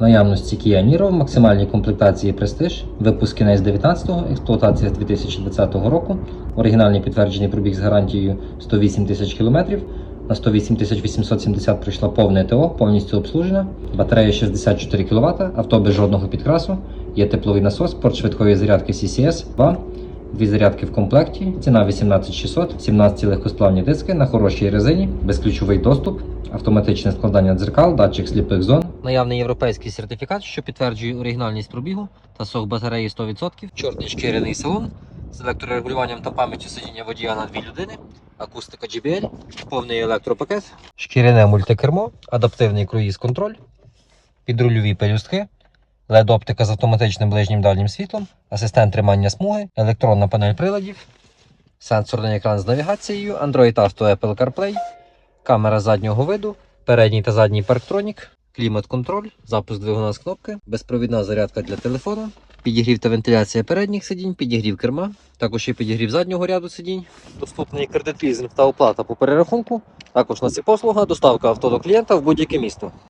Наявності Kia Niro в максимальній комплектації Prestige, випуск кінець 19-го, експлуатація з 2020 року, оригінальний підтверджений пробіг з гарантією 108 тисяч кілометрів. На 108 870 пройшла повне ТО, повністю обслужена. Батарея 64 кВт, авто без жодного підкрасу. Є тепловий насос, порт швидкої зарядки CCS 2. Дві зарядки в комплекті, ціна 18600, 17 легкосплавні диски на хорошій резині, безключовий доступ, автоматичне складання дзеркал, датчик сліпих зон. Наявний європейський сертифікат, що підтверджує оригінальність пробігу та сок батареї 100%, чорний шкіряний салон з електрорегулюванням та пам'яттю сидіння водія на дві людини, акустика JBL, повний електропакет, шкіряне мультикермо, адаптивний круїз-контроль, підрульові пелюстки, LED-оптика з автоматичним ближнім дальнім світлом, асистент тримання смуги, електронна панель приладів, сенсорний екран з навігацією, Android Auto Apple CarPlay, камера заднього виду, передній та задній парктронік, клімат-контроль, запуск двигуна з кнопки, безпровідна зарядка для телефона, підігрів та вентиляція передніх сидінь, підігрів керма, також і підігрів заднього ряду сидінь, доступний кредит лізинг та оплата по перерахунку. Також на ці послуга доставка авто до клієнта в будь-яке місто.